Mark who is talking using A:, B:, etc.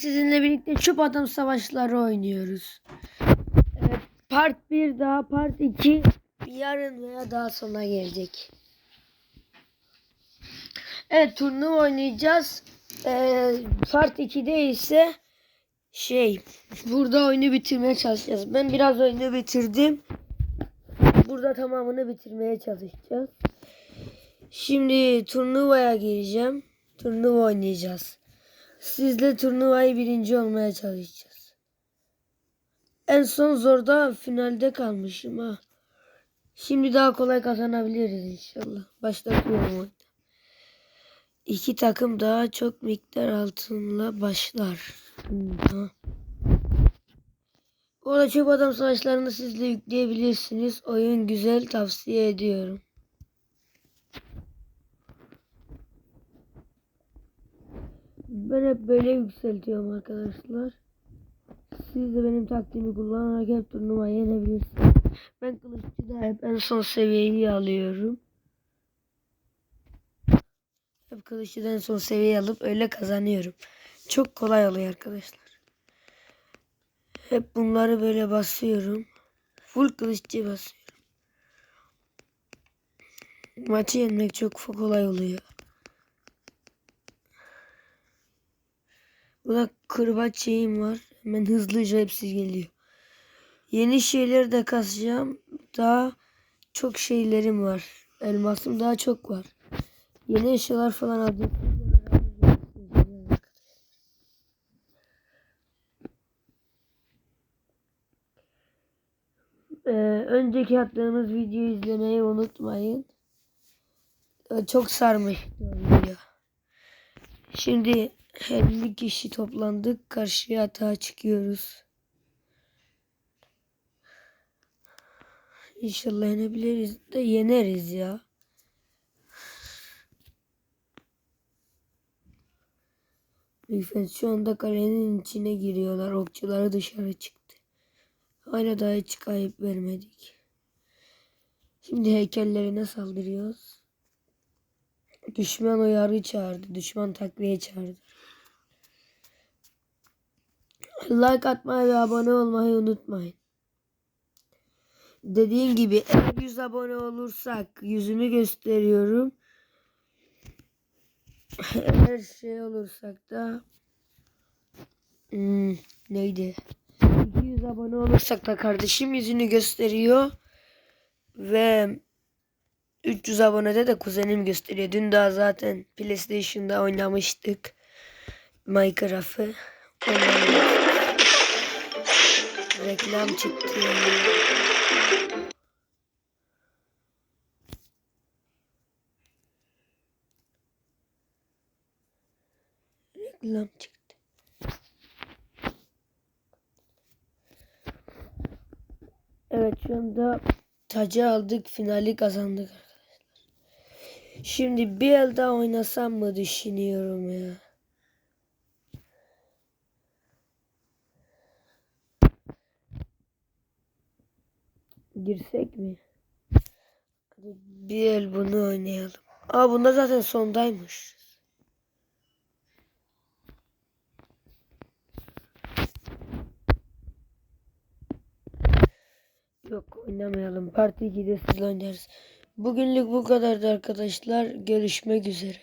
A: sizinle birlikte çöp adam savaşları oynuyoruz. Evet, part 1 daha part 2 yarın veya daha sonra gelecek. Evet turnuva oynayacağız. Ee, part 2'de ise şey burada oyunu bitirmeye çalışacağız. Ben biraz oyunu bitirdim. Burada tamamını bitirmeye çalışacağız. Şimdi turnuvaya gireceğim. Turnuva oynayacağız. Sizle turnuvayı birinci olmaya çalışacağız. En son zorda finalde kalmışım ha. Şimdi daha kolay kazanabiliriz inşallah. Başlatıyorum oyunu. İki takım daha çok miktar altınla başlar. Tamam. Bu arada çöp adam savaşlarını siz de yükleyebilirsiniz. Oyun güzel tavsiye ediyorum. Ben hep böyle yükseltiyorum arkadaşlar. Siz de benim taktiğimi kullanarak hep turnuvayı yenebilirsiniz. Ben kılıççıda hep en son seviyeyi alıyorum. Hep kılıççıda en son seviyeyi alıp öyle kazanıyorum. Çok kolay oluyor arkadaşlar. Hep bunları böyle basıyorum. Full kılıççı basıyorum. Maçı yenmek çok kolay oluyor. Burada kırbaç şeyim var. Hemen hızlıca hepsi geliyor. Yeni şeyleri de kasacağım. Daha çok şeylerim var. Elmasım daha çok var. Yeni eşyalar falan alacağım. Ee, önceki attığımız videoyu izlemeyi unutmayın. Ee, çok video. Şimdi 50 kişi toplandık. Karşıya atağa çıkıyoruz. İnşallah yenebiliriz de yeneriz ya. Defense şu anda kalenin içine giriyorlar. Okçuları dışarı çıktı. Hala daha hiç kayıp vermedik. Şimdi heykellerine saldırıyoruz. Düşman uyarı çağırdı. Düşman takviye çağırdı. Like atmayı ve abone olmayı unutmayın. Dediğim gibi eğer 100 abone olursak yüzümü gösteriyorum. Eğer şey olursak da hmm, neydi? 200 abone olursak da kardeşim yüzünü gösteriyor. Ve 300 abonede de kuzenim gösteriyor. Dün daha zaten PlayStation'da oynamıştık. Minecraft'ı. Reklam çıktı. Reklam çıktı. Evet şu anda tacı aldık. Finali kazandık. Şimdi bir el daha oynasam mı düşünüyorum ya. Girsek mi? Bir el bunu oynayalım. Aa bunda zaten sondaymış. Yok oynamayalım. Parti 2'de sizle oynarız. Bugünlük bu kadardı arkadaşlar. Görüşmek üzere.